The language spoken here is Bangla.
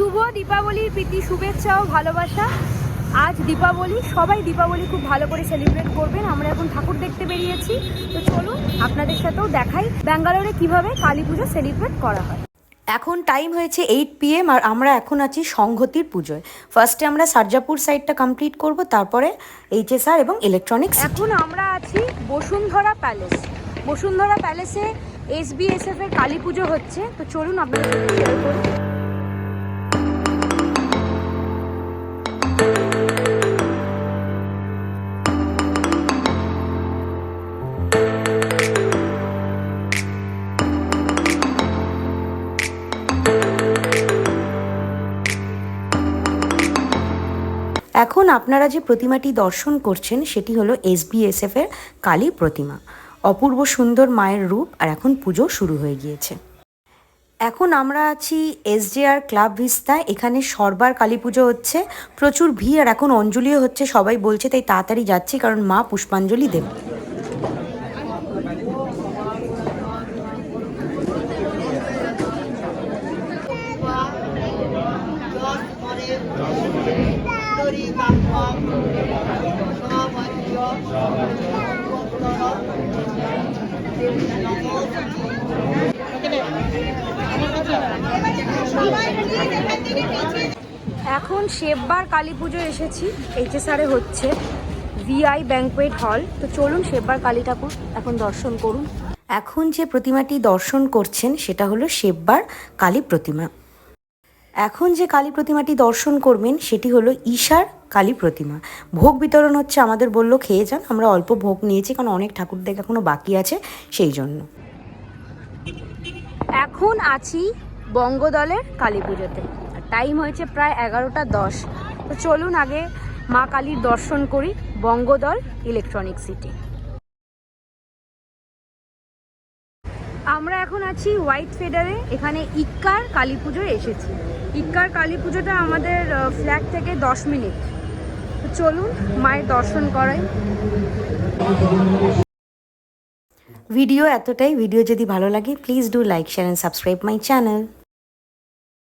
শুভ দীপাবলির প্রীতি শুভেচ্ছা ও ভালোবাসা। আজ দীপাবলি সবাই দীপাবলি খুব ভালো করে সেলিব্রেট করবেন। আমরা এখন ঠাকুর দেখতে বেরিয়েছি। তো চলুন আপনাদের সাথেও দেখাই ব্যাঙ্গালোরে কীভাবে কালী পুজো সেলিব্রেট করা হয়। এখন টাইম হয়েছে এইট পিএম আর আমরা এখন আছি সংহতির পুজোয়। ফার্স্টে আমরা সারজাপুর সাইডটা কমপ্লিট করব তারপরে এইচএসআর এবং ইলেকট্রনিক্স এখন আমরা আছি বসুন্ধরা প্যালেস বসুন্ধরা প্যালেসে এস এসবিএসএফ এর কালী পুজো হচ্ছে। তো চলুন আপনাদের এখন আপনারা যে প্রতিমাটি দর্শন করছেন, সেটি হলো এসবিএসএফ এর কালী প্রতিমা। অপূর্ব সুন্দর মায়ের রূপ আর এখন পুজো শুরু হয়ে গিয়েছে। এখন আমরা আছি এসজেআর ক্লাব ভিস্তায় এখানে সরবার কালী পুজো হচ্ছে। প্রচুর ভিড় আর এখন অঞ্জলিও হচ্ছে। সবাই বলছে তাই তাড়াতাড়ি যাচ্ছি কারণ মা পুষ্পাঞ্জলি দেবে এখন শেববার কালী পুজো এসেছি এইচএসআরে হচ্ছে ভিআই ব্যাংকুয়েট হল তো চলুন শেববার কালী ঠাকুর এখন দর্শন করুন। এখন যে প্রতিমাটি দর্শন করছেন সেটা হলো শেববার কালী প্রতিমা। এখন যে কালী প্রতিমাটি দর্শন করবেন, সেটি হলো ঈশার কালী প্রতিমা। ভোগ বিতরণ হচ্ছে আমাদের বলল, খেয়ে যান, আমরা অল্প ভোগ নিয়েছি, কারণ অনেক ঠাকুর দেখা এখনও বাকি আছে, সেই জন্য। এখন আছি বঙ্গদলের কালী পুজোতে। টাইম হয়েছে প্রায় এগারোটা দশ। তো চলুন আগে মা কালীর দর্শন করি বঙ্গদল ইলেকট্রনিক সিটি। আমরা এখন আছি হোয়াইট ফেডারে, এখানে ইক্কার কালী পুজোয় এসেছি। ইক্কার কালী পুজোটা আমাদের ফ্ল্যাট থেকে দশ মিনিট। চলুন মায়ের দর্শন করাই। ভিডিও এতটাই। ভিডিও যদি ভালো লাগে please do like share and subscribe my channel